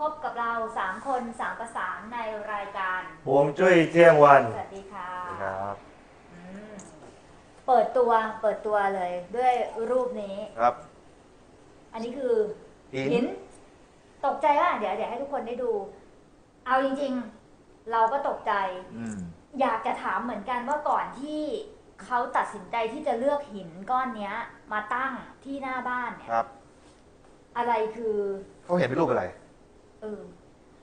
พบกับเราสามคนสามประสานในรายการฮวงจุ้ยเที่ยงวันสวัสดีค่ะครับอืมเปิดตัวเปิดตัวเลย ด้วยรูปนี้ ครับ อันนี้คือหินหิน ตกใจว่าเดี๋ยวเดี๋ยวให้ทุกคนได้ดู เอาจริง ๆ เราก็ตกใจ อืมอยากจะถามเหมือนกันว่าก่อนที่เขาตัดสินใจที่จะเลือกหินก้อนเนี้ย มาตั้งที่หน้าบ้านเนี่ย ครับ อะไรคือเขาเห็นเป็นรูปอะไร เออ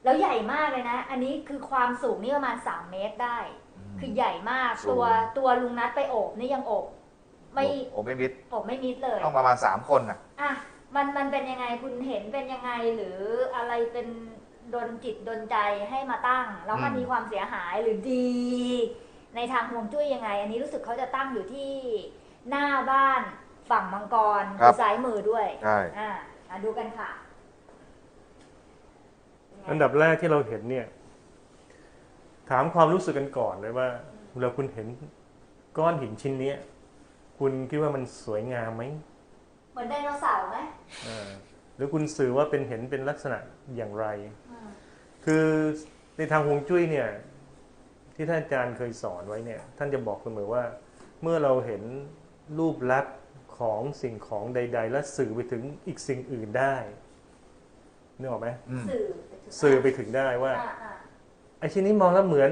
แล้วใหญ่มากเลยนะ อันนี้คือความสูงนี่ประมาณสามเมตรได้ คือใหญ่มากสูงตัวตัวลุงนัดไปโอบนี่ยังโอบไม่โอ้ไม่มิดโอบไม่มิดเลย ต้องประมาณสามคนน่ะ อะ มันมันเป็นยังไงคุณเห็นเป็นยังไงหรืออะไรเป็นดนจิตดนใจให้มาตั้ง แล้วมันอืมมีความเสียหายหรือดี ในทางฮวงจุ้ยยังไง อันนี้รู้สึกเขาจะตั้งอยู่ที่หน้าบ้านฝั่งมังกรคือซ้ายมือด้วย ใช่ อ่าอะดูกันค่ะ อันดับแรกที่เราเห็นเนี่ย ถามความรู้สึกกันก่อนเลยว่าเวลาคุณเห็นก้อนหินชิ้นเนี้ยคุณคิดว่ามันสวยงามไหมเหมือนไดโนเสาร์ไหมอ่าหรือคุณสื่อว่าเป็นเห็นเป็นลักษณะอย่างไรอืมคือในทางฮวงจุ้ยเนี่ย ที่ท่านอาจารย์เคยสอนไว้เนี่ย ท่านจะบอกเสมอว่า เมื่อเราเห็นรูปลักษณ์ของสิ่งของใด ๆ และสื่อไปถึงอีกสิ่งอื่นได้นึกออกไหมอืมสื่อไปถึง สื่อไปถึงได้ว่าอ่าอ่าไอ้ชิ้นนี้มองแล้วเหมือน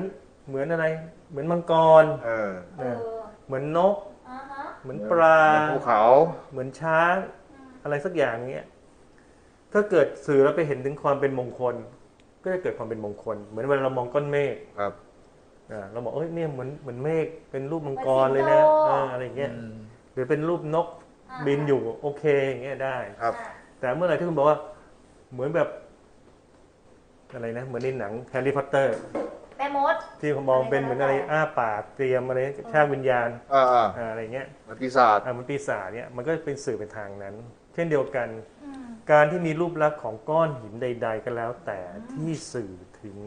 เหมือนอะไร เหมือนมังกรเออเออเหมือนนกอ่าฮะเหมือนปลาภูเขา เหมือนช้าง อะไรสักอย่างเงี้ยถ้าเกิดสื่อแล้วไปเห็นถึงความเป็นมงคล ก็จะเกิดความเป็นมงคล เหมือนเวลาเรามองก้อนเมฆครับอ่าเราบอกเอ้ยเนี่ยเหมือนเหมือนเมฆเป็นรูปมังกรเลยนะเอออะไรเงี้ยอืมหรือเป็นรูปนกอ่าบินอยู่โอเคอย่างเงี้ยได้ครับอ่าแต่เมื่อไหร่ที่คุณบอกว่าเหมือนแบบ อะไรนะ เหมือนในหนังแฮร์รี่พอตเตอร์แม่มด ที่ผมมองเป็นเหมือนอะไรอ้าปากเตรียมอะไรชาติวิญญาณอ่าอ่าอ่าอะไรเงี้ยเหมือนปีศาจอ่ามันปีศาจเนี่ยมันก็เป็นสื่อไปทางนั้น เช่นเดียวกันอืมการที่มีรูปลักษณ์ของก้อนหินใด ๆ ก็แล้ว แต่ที่สื่อถึง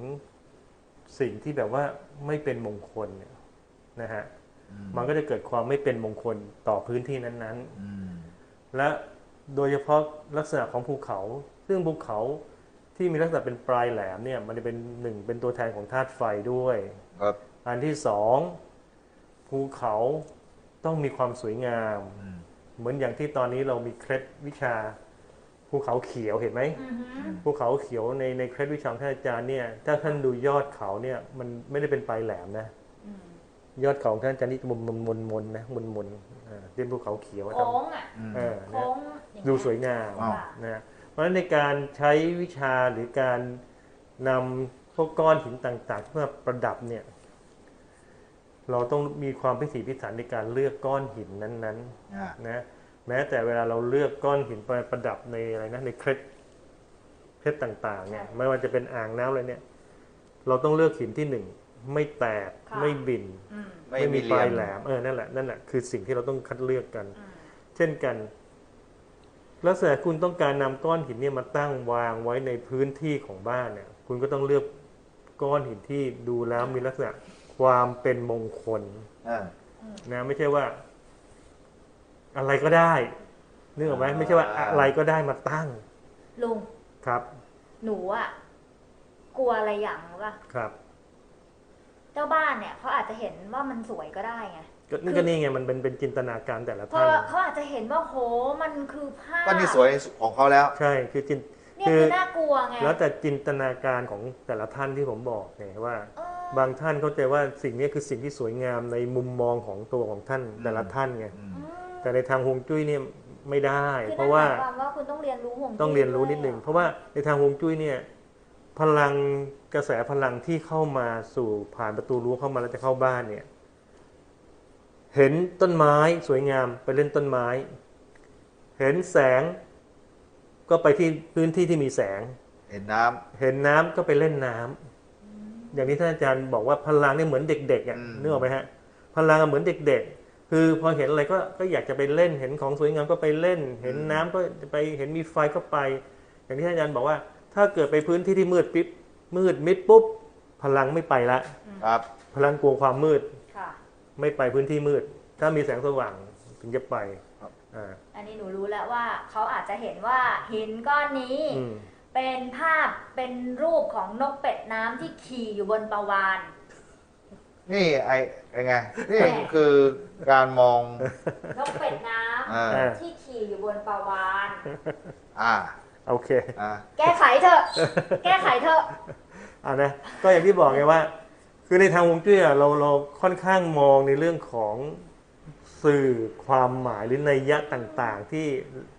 สิ่งที่แบบว่าไม่เป็นมงคลเนี่ยนะฮะมันก็จะเกิดความไม่เป็นมงคลต่อพื้นที่นั้นอืมๆและโดยเฉพาะลักษณะของภูเขา ซึ่งภูเขา ที่มีลักษณะเป็นปลายแหลมเนี่ยมันจะเป็นหนึ่งเป็นตัวแทนของธาตุไฟด้วย ครับอันที่สองภูเขาต้องมีความสวยงามอืมเหมือนอย่างที่ตอนนี้เรามีเคล็ดวิชาภูเขาเขียวเห็นไหมอือหือภูเขาเขียวในในเคล็ดวิชาของท่านอาจารย์เนี่ยถ้าท่านดูยอดเขาเนี่ยมันไม่ได้เป็นปลายแหลมนะ อืมยอดเขาของท่านอาจารย์นี่มนมนมนมนนะมนมนอ่าเป็นภูเขาเขียวอะครับโค้งอะอืมเออโค้นะงอย่างเงี้ดูสวยงามอ้าวค่ะนะ เพราะฉะนั้นในการใช้วิชาหรือการนำพวกก้อนหินต่างๆเพื่อประดับเนี่ยเราต้องมีความพิถีพิถันในการเลือกก้อนหินนั้นอ่าๆนะแม้แต่เวลาเราเลือกก้อนหินไปประดับในอะไรนะในเคล็ดเพชรต่างๆเนี่ยไม่ว่าจะเป็นอ่างน้ำอะไรเนี่ย เราต้องเลือกหินที่หนึ่งไม่แตกไม่บินอืมไม่ไม่มีมีเหปลี่ลายยมแหลมเออนั่นแหละนั่นแหละคือสิ่งที่เราต้องคัดเลือกกันอืมเช่นกัน ลักษณะคุณต้องการนำก้อนหินเนี่ยมาตั้งวางไว้ในพื้นที่ของบ้านเนี่ย คุณก็ต้องเลือกก้อนหินที่ดูแล้วมีลักษณะความเป็นมงคลอ่านะไม่ใช่ว่า อะไรก็ได้นึกออกไหมไม่ใช่ว่าอะไรก็ได้มาตั้ง ลุงครับ หนูอะกลัวอะไรอย่างรู้ป่ะครับ เจ้าบ้านเนี่ยเขาอาจจะเห็นว่ามันสวยก็ได้ไง ก็นี่ก็นี่ไงมันเป็นเป็นจินตนาการแต่ละเพท่าราะนเขาอาจจะเห็นว่าโหมันคือผ้าก็นี่สวยของเขาแล้ว ใช่คือจินเนี่ยคืคืออน่ากลัวไงแล้วแต่จินตนาการของแต่ละท่านที่ผมบอกไงว่า เออบางท่านเข้าใจว่าสิ่งนี้คือสิ่งที่สวยงามในมุมมองของตัวของท่านอืมแต่ละท่านไงอืมอืมแต่ในทางฮวงจุ้ยเนี่ยไม่ได้ คือเพราะว่า นั่นหมยความว่าคุณต้องเรียนรู้ห่วงจุ้ยต้องเรียนรู้นิดหนึ่งด้วยเพราะว่าในทางฮวงจุ้ยเนี่ยพลังกระแสพลังที่เข้ามาสู่ผ่านประตูรั้วเข้ามาแล้วจะเข้าบ้านเนี่ย เห็นต้นไม้สวยงามไปเล่นต้นไม้ เห็นแสง ก็ไปที่พื้นที่ที่มีแสง เห็นน้ำเห็นน้ำก็ไปเล่นน้ำอย่างที่ท่านอาจารย์บอกว่าพลังเนี่ยเหมือนเด็กๆอะอืมนึกออกไหมฮะพลังอะเหมือนเด็ก ๆ คือพอเห็นอะไรก็ก็อยากจะไปเล่นเห็นของสวยงามก็ไปเล่น เห็นน้ำก็จะไปเห็นมีไฟก็ไป อย่างที่ท่านอาจารย์บอกว่า ถ้าเกิดไปพื้นที่ที่มืดปิ๊บมืดมิดปุ๊บพลังไม่ไปละครับ พลังกลัวความมืดค่ะ ไม่ไปพื้นที่มืด ถ้ามีแสงสว่างถึงจะไปครับอ่าอันนี้หนูรู้แล้วว่าเขาอาจจะเห็นว่าหินก้อนนี้อืมเป็นภาพเป็นรูปของนกเป็ดน้ำที่ขี่อยู่บนปลาวานนี่ไอ้ไอ้ไงนี่แหม่คือการมองนกเป็ดน้อ่าำที่ขี่อยู่บนปลาวานอ่าโอเคอ่าแก้ไขเถอะ แก้ไขเถอะอ่านะก็อย่างที่บอกไงว่า คือในทางฮวงจุ้ยอะเราเราค่อนข้างมองในเรื่องของสื่อความหมายหรือนัยยะต่างๆ ที่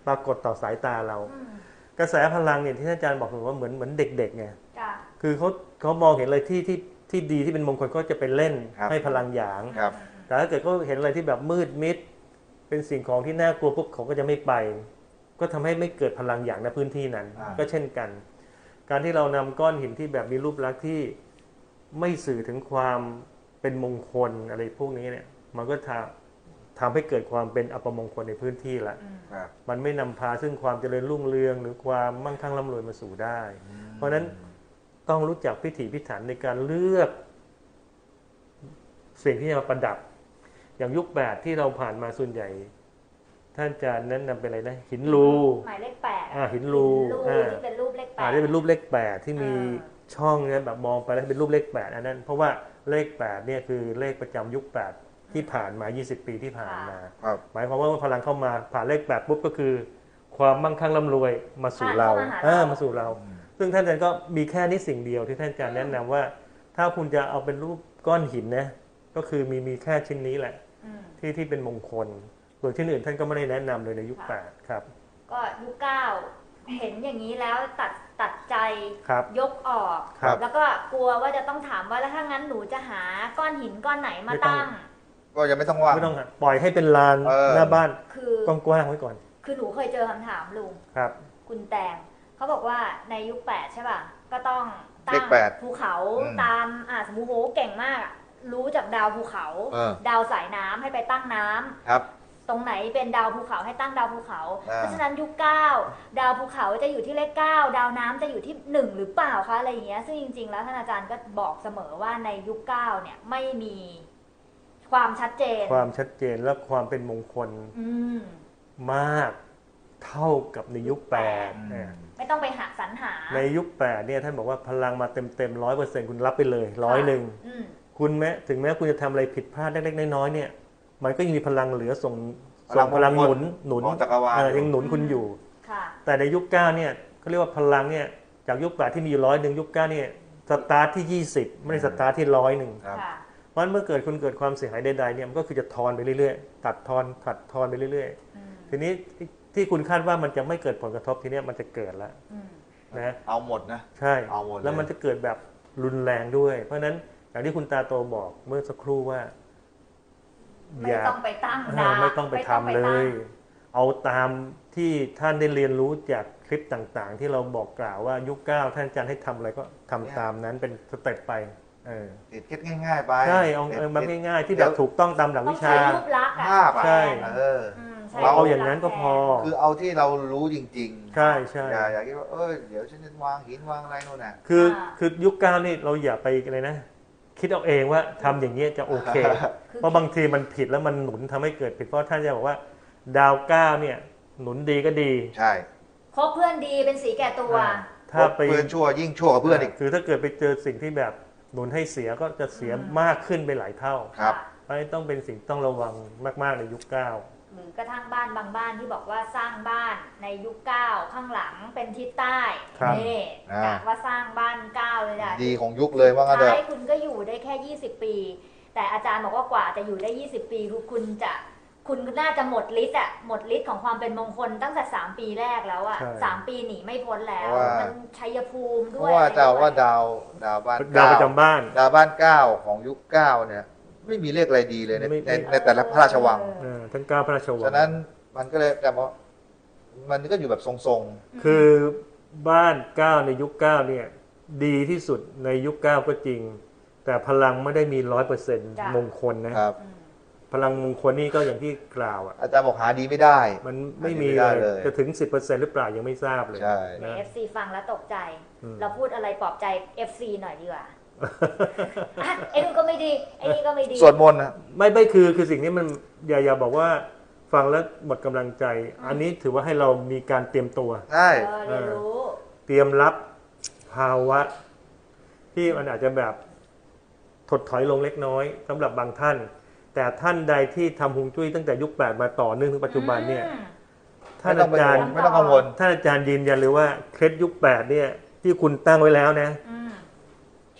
ปรากฏต่อสายตาเราอืมกระแสพลังเนี่ยที่ท่านอาจารย์บอกผมว่าเหมือนเหมือนเด็กๆไงจ้ะคือเขาเขามองเห็นอะไรที่ที่ที่ดีที่เป็นมงคลก็จะไปเล่นครับให้พลังหยางครับแต่ถ้าเกิดเขาเห็นอะไรที่แบบมืดมิด เป็นสิ่งของที่น่ากลัวปุ๊บเขาก็จะไม่ไป ก็ทำให้ไม่เกิดพลังอย่างในพื้นที่นั้นอ่าก็เช่นกัน การที่เรานำก้อนหินที่แบบมีรูปลักษณ์ที่ ไม่สื่อถึงความเป็นมงคลอะไรพวกนี้เนี่ยมันก็ทำทำให้เกิดความเป็นอัปมงคลในพื้นที่ละอืมครับ มันไม่นำพาซึ่งความเจริญรุ่งเรือง หรือความมั่งคั่งร่ำรวยมาสู่ได้ เพราะฉะนั้นต้องรู้จักพิถีพิถันในการเลือกสิ่งที่จะมาประดับ อย่างยุคแปดที่เราผ่านมาส่วนใหญ่ ท่านจะแนะนำเป็นอะไรนะ หินรูหมายเลขแปดอ่าหินรูรูอ่าที่เป็นรูปเลขแปอ่าด ได้เป็นรูปเลขแปดที่มีอ่ ช่องเนี่ยแบบมองไปแล้วเป็นรูปเลขแปดอันนั้น เพราะว่าเลขแปดเนี่ยคือเลขประจำยุคแปดที่ผ่านมา 20 ปีที่ผ่านมาครับ หมายความว่าพลังเข้ามาผ่านเลขแปดปุ๊บก็คือ ความมั่งคั่งร่ำรวยมาสู่เราผ่านเข้ามาหาเราเออมาสู่เรา ซึ่งท่านอาจารย์ก็มีแค่นี้สิ่งเดียวที่ท่านอาจารย์แนะนำว่า ถ้าคุณจะเอาเป็นรูปก้อนหินนะก็คือมีมีแค่ชิ้นนี้แหละอืมที่ที่เป็นมงคล ส่วนที่อื่นท่านก็ไม่ได้แนะนำเลยในยุคค่ะแปดครับ ก็ยุคเก้า เห็นอย่างนี้แล้วตัดตัดใจครับยกออก ครับ แล้วก็กลัวว่าจะต้องถามว่าแล้วถ้างั้นหนูจะหาก้อนหินก้อนไหนมาไม่ต้องตั้ง ก็ยังไม่ต้องว่าง ไม่ต้องปล่อยให้เป็นลานเออ หน้าบ้านคือกว้างๆไว้ก่อนคือหนูเคยเจอคำถามลุง ครับ คุณแตงเขาบอกว่าในยุคแปดใช่ป่ะ ก็ต้องตั้เลงขแปดภูเขาอืมตามอ่าสมมติโหเก่งมากอะรู้จากดาวภูเขา เออ ดาวสายน้ำให้ไปตั้งน้ำครับ ตรงไหนเป็นดาวภูเขาให้ตั้งดาวภูเขา อ่า เพราะฉะนั้นยุคเก้าดาวภูเขาจะอยู่ที่เลขเก้าดาวน้ำจะอยู่ที่หนึ่งหรือเปล่าคะอะไรอย่างเงี้ยซึ่งจริง ๆ แล้วท่านอาจารย์ก็บอกเสมอว่าในยุคเก้าเนี่ยไม่มีความชัดเจน ความชัดเจนและความเป็นมงคลอืม มากเท่ากับในยุคแปดอืม เนี่ยไม่ต้องไปหาสรรหาในยุคแปดเนี่ยท่านบอกว่าพลังมาเต็มเต็มร้อยเปอร์เซ็นต์คุณรับไปเลยร้อยหนึ่ง อืม คุณแม้ถึงแม้คุณจะทำอะไรผิดพลาดเล็กๆน้อยๆเนี่ย มันก็ยังมีพลังเหลือส่งพลัส่งงพลังหนุนมงคลหนุนของจักรวาลเออยังหนุนคุณอยู่ค่ะแต่ในยุคเก้าเนี่ยเขาเรียกว่าพลังเนี่ยจากยุคแปดที่มีอยู่ร้อยหนึ่งยุคเก้าเนี่ยสตาร์ทที่ยี่สิบไม่ได้สตาร์ทที่ร้อยหนึ่งครับค่ะเพราะฉะนั้นเมื่อเกิดคุณเกิดความเสียหายใดๆเนี่ยมันก็คือจะทอนไปเรื่อยๆตัดทอนตัดทอนไปเรื่อยอืมๆทีนี้ที่ที่คุณคาดว่ามันจะไม่เกิดผลกระทบทีเนี้ยมันจะเกิดแล้วอืมนะเอาหมดนะใช่เอาหมดเลยแล้วมันจะเกิดแบบรุนแรงด้วย เพราะฉะนั้นอย่างที่คุณตาโตบอกเมื่อสักครู่ว่า ไม่ต้องไปตั้งเอดาอวไม่ต้องไปทำม่เลตั้งยเอาตามที่ท่านได้เรียนรู้จากคลิปต่างๆ ที่เราบอกกล่าวว่ายุคเก้าท่านอาจารย์ให้ทำอะไรก็ทำตามนั้นเป็นสเต็ปไปเออติดคิดง่ายๆไปใช่เอาเอาแบบง่ายๆที่แบบถูกต้องตามหลักต้อวิงชาใช้รูปลักษณ์อะภาพอะใช่เอออืมใช้เราเอารูปลักษณ์อย่างนั้นก็พอ คือเอาที่เรารู้จริง ๆ ใช่ใช่อย่าอย่าคิดว่าเออเดี๋ยวฉันจะวางหินวางอะไรโน่นน่ะคือคือยุคเก้านี่เราอย่าไปอะไรนะ คิดเอาเองว่าทำอย่างนี้ยจะโอเคคือเพราะบางทีมันผิดแล้วมันหนุนทำให้เกิดผิดเพราะท่านจะบอกว่า ดาวเก้าเนี่ย หนุนดีก็ดีใช่คบเพื่อนดีเป็นสีแก่ตัว อ่าถ้าไป เพื่อนชั่วยิ่งชั่วกว่าเพื่อนอีก คือถ้าเกิดไปเจอสิ่งที่แบบหนุนให้เสียก็จะเสียอืมมากขึ้นไปหลายเท่าครับะเพราะฉะนั้นต้องเป็นสิ่งต้องระวังมาก ๆ ในยุคเก้า หรือกระทั่งบ้านบางบ้านที่บอกว่าสร้างบ้านในยุคเก้าข้างหลังเป็นทิศใต้ครับนี่อ่า กะว่าสร้างบ้านเก้าเลยนะดีของยุคเลยว่างั้นเถอะใช่คุณก็อยู่ได้แค่ 20 ปี แต่อาจารย์บอกว่ากว่าจะอยู่ได้ 20 ปีคือคุณจะคุณน่าจะหมดฤทธิ์อะหมดฤทธิ์ของความเป็นมงคลตั้งแต่ 3 ปีแรกแล้วอะใช่ สามปีหนีไม่พ้นแล้วเพราะว่า มัมันชัยภูมิเพด้วยราะว่าอะไรเจ้าด้วยว่าดาวดาวบ้านดาวเก้าประจำบ้าน ดาวบ้านเก้าของยุคเก้าเนี่ย ไม่มีเลขอะไรดีเลยในไม่ในในแต่ละพระราชวัง เออทั้งเก้าพระราชวังฉะนั้นมันก็เลยแต่ว่ามันก็อยู่แบบทรงคือบ้านเก้าในยุคเก้าเนี่ยดีที่สุดในยุคเก้าก็จริง แต่พลังไม่ได้มีร้อยเปอร์เซ็นต์จ้ะ มงคลนะ ๆครับ อืม พลังมงคลนี่ก็อย่างที่กล่าวอะ อาจารย์บอกหาดีไม่ได้ มันไม่มีไม่ได้เลยเลยจะถึง 10%หรือเปล่ายังไม่ทราบเลยใช่ เดี๋ยว นะ FC ฟังแล้วตกใจ อืม เราพูดอะไรปลอบใจ FC หน่อยดีกว่า อะไอ้นู่นก็ไม่ดีไอ้นี่ก็ไม่ดีส่วนมนต์นะไม่ไม่คือคือสิ่งนี้มันอย่าอย่าบอกว่าฟังแล้วหมดกำลังใจ อันนี้ถือว่าให้เรามีการเตรียมตัว ใช่เออเรียนรู้ เตรียมรับภาวะ ที่มันอาจจะแบบถดถอยลงเล็กน้อยสำหรับบางท่าน แต่ท่านใดที่ทำฮวงจุ้ยตั้งแต่ยุคแปดมาต่อเนื่องถึงปัจจุบันเนี่ยอืมท่านอาจารย์ ไม่ต้องกังวล ท่านอาจารย์ยืนยันเลยว่าเคล็ดยุคแปดเนี่ย ที่คุณตั้งไว้แล้วนะ อืมใ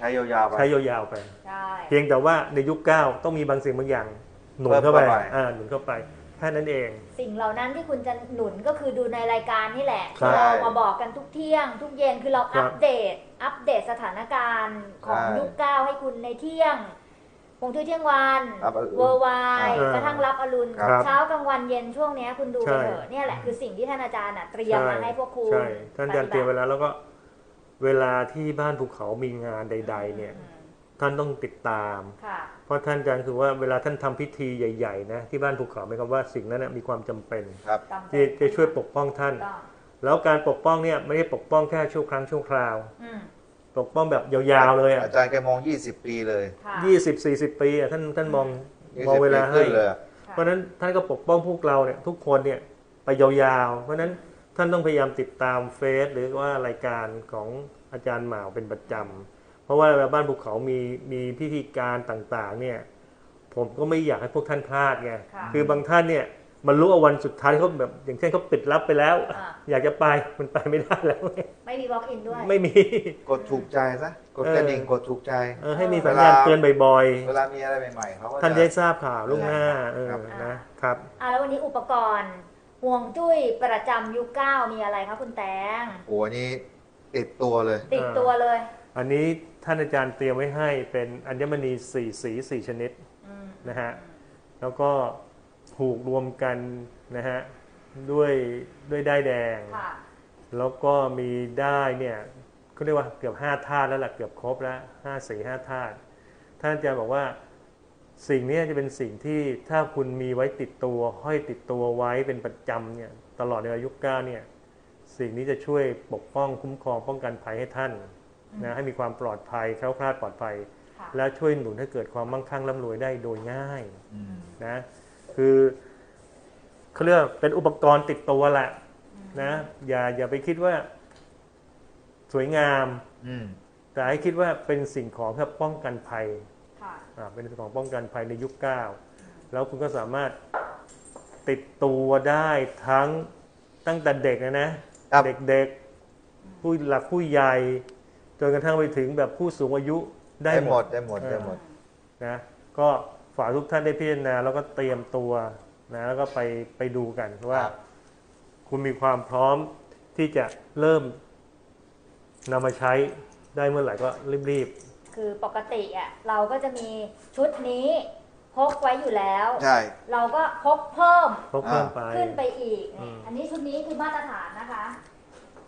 ช้ยาวๆไป ใช้ยาวๆไป ใช่เพียงแต่ว่าในยุคเก้าต้องมีบางสิ่งบางอย่างหนุนเข้าไปเพิ่มเข้าไป อ่าหนุนเข้าไปแค่นั้นเอง สิ่งเหล่านั้นที่คุณจะหนุนก็คือดูในรายการนี่แหละครับที่เรามาบอกกันทุกเที่ยง ทุกเย็นคือเราครัอับปเดต อัปเดตสถานการณ์ของใช่ยุคเก้าให้คุณในเที่ยงคงทุกเที่ยงวันรับอรุณเวอร์ไวอ่ากระทั่งรับอรุณครับเช้ากลางวันเย็นช่วงเนี้ยคุณดูไปใช่ เถอะเนี่ยแหละคือสิ่งที่ท่านอาจารย์น่ะเตรียมมาให้พวกคุณใช่ ท่านอาจารย์เตรียมปไว้ฏิบัติแล้วแล้วก็ เวลาที่บ้านภูเขามีงานใด ๆ เนี่ยอืมท่านต้องติดตามค่ะเพราะท่านอาจารย์คือว่าเวลาท่านทำพิธีใหญ่ๆนะที่บ้านภูเขาหมายความว่าสิ่งนั้นนะมีความจำเป็นครับจำเป็ที่นจะช่วยปกป้องท่านต้องแล้วการปกป้องเนี่ยไม่ได้ปกป้องแค่ชั่วครั้งชั่วคราวอืมปกป้องแบบยาวๆเลยอะอาจารย์แกมอง 20 ปีเลยค่ะยี่สิบสี่สิบปีอะท่านท่านมอง20มองเวลาปีให้ขึ้นเลยอะเพราะฉะนั้นท่านก็ปกป้องพวกเราเนี่ยทุกคนเนี่ยไปยาวๆ เพราะฉะนั้น ท่านต้องพยายามติดตามเฟซหรือว่ารายการของอาจารย์หมาวเป็นประจำเพราะว่าบ้านภูเขามีมีพิธีการต่างๆเนี่ยผมก็ไม่อยากให้พวกท่านพลาดไงค่ะคือบางท่านเนี่ยมันรู้เอาวันสุดท้ายเขาแบบอย่างเช่นเขาปิดรับไปแล้วอ่าอยากจะไปมันไปไม่ได้แล้ว ไม่มีบล็อกอินด้วย ไม่มีกดถูกใจซะกดกระดิ่งกดถูกใจเออให้มีสัญญาณเตือนบ่อยเวลามีอะไรใหม่ๆเขาก็ๆจะท่านได้ทราบข่าวล่วงหน้าเออครับนะครับอะแล้ววันนี้อุปกรณ์ ห่วงจุ้ยประจำยุคเก้ามีอะไรคะคุณแตง โอ้โหอันนี้ติดตัวเลย ติดตัวเลย อันนี้ท่านอาจารย์เตรียมไว้ให้เป็นอัญมณีสี่สีสี่ชนิดอืมนะฮะ แล้วก็ผูกรวมกันนะฮะด้วยด้วยได้ายแดง ค่ะ แล้วก็มีได้ายเนี่ยเขาเรียกว่าเกือบห้าธาตุแล้วล่ะเกือบครบแล้วห้าสีห้าธาตุท่านอาจารย์บอกว่า สิ่งเนี้จะเป็นสิ่งที่ถ้าคุณมีไว้ติดตัวห้อยติดตัวไว้เป็นประจำเนี่ยตลอดในอายุเก้าเนี่ยสิ่งนี้จะช่วยปกป้องคุ้มครองป้องกันภัยให้ท่านนะให้มีความปลอดภัยแคล้วคลาดปลอดภัยค่ะและช่วยหนุนให้เกิดความมั่งคั่งร่ำรวยได้โดยง่ายอืมนะคือเขาเรียกว่าเป็นอุปกรณ์ติดตัวแหละนะอย่าอย่าไปคิดว่าสวยงามอืมแต่ให้คิดว่าเป็นสิ่งของเพื่อป้องกันภัยค่ะอ่า เป็นสิ่งของป้องกันภัยในยุคเก้าแล้วคุณก็สามารถติดตัวได้ทั้งตั้งแต่เด็กนะนะครับเด็กๆ ผู้หลักผู้ใหญ่จนกระทั่งไปถึงแบบผู้สูงอายุได้ได้หหมมดดได้หมดได้หมดนะก็ฝากทุกท่านได้พิจารณาแล้วก็เตรียมตัวนะแล้วก็ไปไปดูกันว่าครับคุณมีความพร้อมที่จะเริ่มนำมาใช้ได้เมื่อไหร่ก็รีบ คือปกติอะเราก็จะมีชุดนี้พกไว้อยู่แล้ว ใช่ เราก็พกเพิ่มๆพกเพิ่มไป ขึ้นไปอีก อืเนี่ยมอันนี้ชุดนี้คือมาตรฐานนะคะ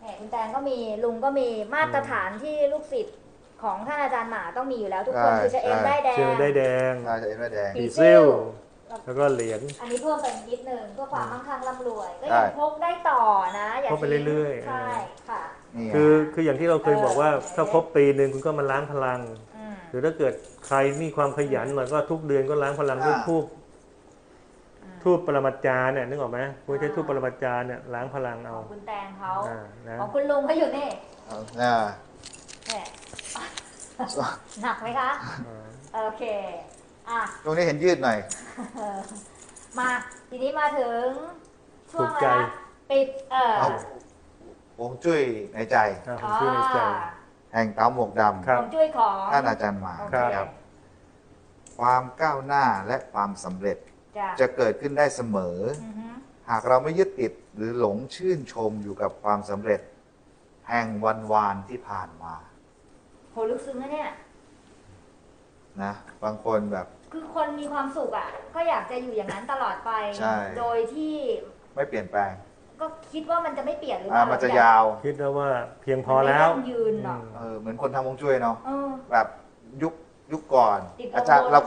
เนี่ยคุณแตงก็มีลุงก็มีมาตรฐานที่ลูกศิษย์ของท่านอาจารย์หมาต้องมีอยู่แล้วทุกคนใช่ คือจะเอ็มใช่ ได้แดเชื่องได้แดงน่าจะเอ็นแม่แดงผีดีซิ่ซิลวแล้วก็เหรียญ อันนี้เพิ่มไปนิดนึงเพื่อความมั่งคั่งร่ำรวย ก็ใช่ยังพกได้ต่อนะอย่าพกไปทิ้งเรื่อยๆ ใช่ค่ะ นี่ไงคือคืออย่างที่เราเคยบอกว่าเออถ้าครบปีหนึ่งคุณก็มาล้างพลัง อืม หรือถ้าเกิดใครมีความขยันหน่อยก็ทุกเดือนก็ล้างพลังด้วยอ่า ทูบอืมทูบปรมาจารย์เนี่ยนึกออกไหมคุณใช้ทูบปรมาจารย์เนี่ยล้างพลังขเอาองคุณแตงเขาอ่านะของคุณลุงก็อยู่นี่เอาอ่าแหมหนักไหมคะ อ่าโอเค อะตรงนี้เห็นยืดหน่อย เออมา ทีนี้มาถึงช่วถูงกใจละปิด เออ เอา วงจุ้ยในใจอ่าผมชื่อในใจ แห่งเต้าหมวกดครับของจุ้ยของำท่านอาจารย์หมาโอเคครับความก้าวหน้าและความสำเร็จจ้ะจะเกิดขึ้นได้เสมอ อือฮึหากเราไม่ยึดติดหรือหลงชื่นชมอยู่กับความสำเร็จ แห่งวันวานที่ผ่านมาโหลึกซึ้งนะเนี่ย นะบางคนแบบ คือคนมีความสุขอะ ก็อยากจะอยู่อย่างนั้นตลอดไป ใช่ โดยที่ไม่เปลี่ยนแปลง ก็คิดว่ามันจะไม่เปลี่ยนหรือเปอ่าล่ามันจะอยาว คิดแล้วว่าเพียงพมัอนไม่แล้วยั่งยืนหรอกเออเหมือนคนทำวงจุ้ยเนาะเออ แบบยุคยุคก่อน ติดอาจารย์กังวลเรา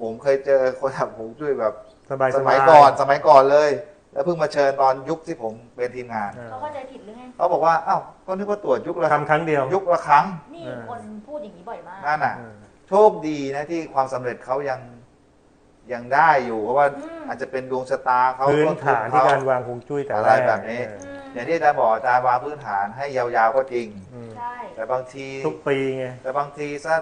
ผมเคยเจอคนทำวงจุ้ยแบบ สบายสสมับายก่อนสมัยก่อนเลย แล้วเพิ่งมาเชิญตอนยุคที่ผมเป็นทีมงานอ่าเขาเข้าใจผิดหรือไง เขาบอกว่าอ้าวก็นึกว่าตรวจยุคละทำครั้งเดียวยุคละครั้งนี่เออคนพูดอย่างนี้บ่อยมาก นั่นน่ะ อ่า โชคดีนะที่ความสำเร็จเขายัง ยังได้อยู่ เพราะว่าอืมอาจจะเป็นดวงชะตาเขาพื้นฐานที่เขการวางฮวงจุ้ยแต่อะไรแรกแบบนี้เอออืมอย่างที่อาจารย์บอกอาจารย์วางพื้นฐานให้ยาวๆก็จริงอืมใช่แต่บางทีทุกปีไงแต่บางทีซะ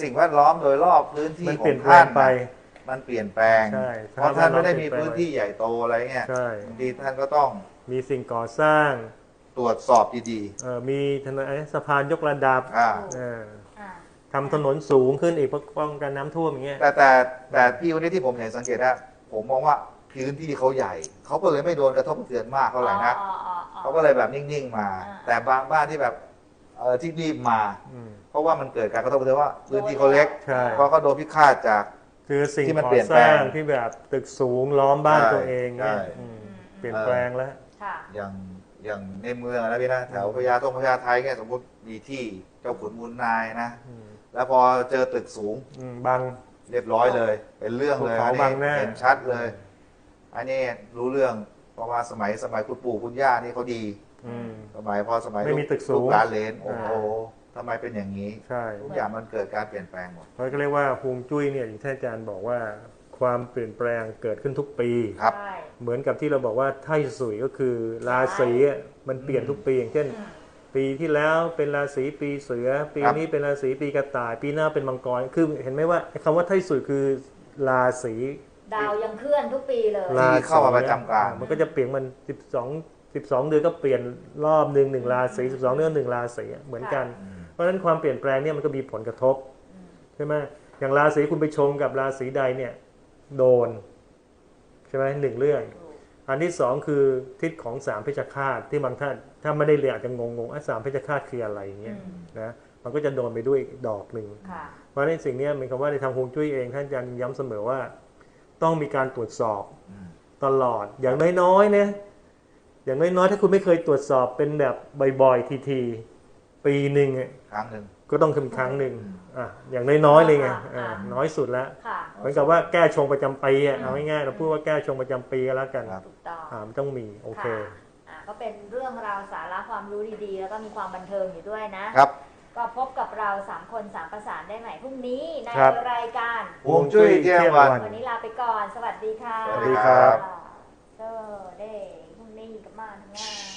สิ่งแวดล้อมโดยรอบพื้นที่มันขเปอลี่ยงนแปลท่างนไปน่ะมันเปลี่ยนแปลงใช่เพราะท่านไม่ได้มีเปลี่ยนแปลงพื้นที่ใหญ่โตอะไรเงี้ยใช่บางทีท่านก็ต้องมีสิ่งก่อสร้างตรวจสอบดีเอ่อมีถนนสะพานยกระดับ ๆอ่าเอออ่าทำถนนสูงขึ้นอีกเพื่อป้องกันน้ำท่วมอย่างเงี้ยแต่แต่แต่พี่คนนี้ที่ผมเห็นสังเกตนะผมมองว่าพื้นที่เขาใหญ่ เขาก็เลยไม่โดนกระทบกระเทือนมากเท่าไหร่นักอ๋ออ๋ออ๋อเขาก็เลยแบบนิ่งๆมาอ่าแต่บางบ้านที่แบบเออที่รีบมาอืมเพราะว่ามันเกิดการกระทบกระเทือนว่าพื้นที่เขาเล็กใช่เพราะเขาโดนพิฆาตจากคือสิ่งที่มันก่อเปลี่ยนสแปลร้างงที่แบบตึกสูงล้อมบ้านใช่ตัวเองเนี่ยใช่อืมเปลี่ยนแปลงแล้วค่ะอย่างอย่างในเมืองอะนะพี่นะแถวพญาตงพญาไทยเนี่ยสมมติมีที่เจ้าขุนมูลนายนะอืม แล้วพอเจอตึกสูง อืมบาง เรียบร้อยเลย เป็นเรื่องเลยภูเขาอันบันี้งหน้า เห็นชัดเลย อันนี้รู้เรื่องเพราะว่าสมัยสมัยคุณปู่คุณย่านี่เขาดี อืม สมัยพอสมัยไม่มีตึกสูงลูหลานเหลนโอ้โหอ่ ทำไมเป็นอย่างนี้ใช่ ทุกอย่างมันเกิดการเปลี่ยนแปลงหมดเพราะก็เรียกว่าฮวงจุ้ยเนี่ยอย่างที่อาจารย์บอกว่าความเปลี่ยนแปลงเกิดขึ้นทุกปี ครับ ใช่ เหมือนกับที่เราบอกว่าไท่สุยก็คือราศีอะมันเปลี่ยนทุกปีอย่างเช่น อืม ปีที่แล้วเป็นราศีปีเสือ ปีครับนี้เป็นราศีปีกระต่าย ปีหน้าเป็นมังกรคือเห็นไหมว่าไอ้คำว่าไท่สุยคือราศีดาวยังเคลื่อนทุกปีเลยราที่เข้ามาประจำการมันก็จะเปลี่ยนมัน 12 12 เดือนก็เปลี่ยนรอบหนึ่งหนึ่งราศี12 เดือนหนึ่งราศีอะเหมือนกันอืมเพราะฉะนั้นความเปลี่ยนแปลงเนี่ยมันก็มีผลกระทบอืมใช่ไหมอย่างราศีคุณไปชงกับราศีใดเนี่ย โดนใช่ไหมหนึ่งเรื่องถูก อันที่สองคือทิศของสามเพชฌฆาตที่บางท่านถ้าไม่ได้เรียนอาจจะงงๆอะสามเพชฌฆาตคืออะไรอย่างเงี้ยอืมนะมันก็จะโดนไปด้วยดอกหนึ่งค่ะเพราะฉะนั้นสิ่งเนี้ยเป็นคำว่าในทางฮวงจุ้ยเองท่านอาจารย์ย้ำเสมอว่า ต้องมีการตรวจสอบอืมตลอดอย่างน้อยๆนะอย่างน้อยๆถ้าคุณไม่เคยตรวจสอบเป็นแบบบ่อยๆทีๆปีหนึ่งอะครั้งหนึ่ง ก็ต้องทำครั้งหนึ่งอืมอะอย่างน้อยๆเลยไงอ่าอ่าอ่าน้อยสุดแล้วค่ะเหมือนกับว่าแก้ชงประจำปีอะเอาง่ายๆเราพูดว่าแก้ชงประจำปีก็แล้วกันครับถูกต้องอ่ามันต้องมีโอเคค่ะอ่าก็เป็นเรื่องราวสาระความรู้ดีๆ แล้วก็มีความบันเทิงอยู่ด้วยนะครับ ก็พบกับเราสามคนสามประสานได้ใหม่พรุ่งนี้ในครับรายการฮวงจุ้ยเที่ยงวันวันนี้ลาไปก่อน สวัสดีค่ะสวัสดีครับเจอเด้พรุ่งนี้กับมาทำงาน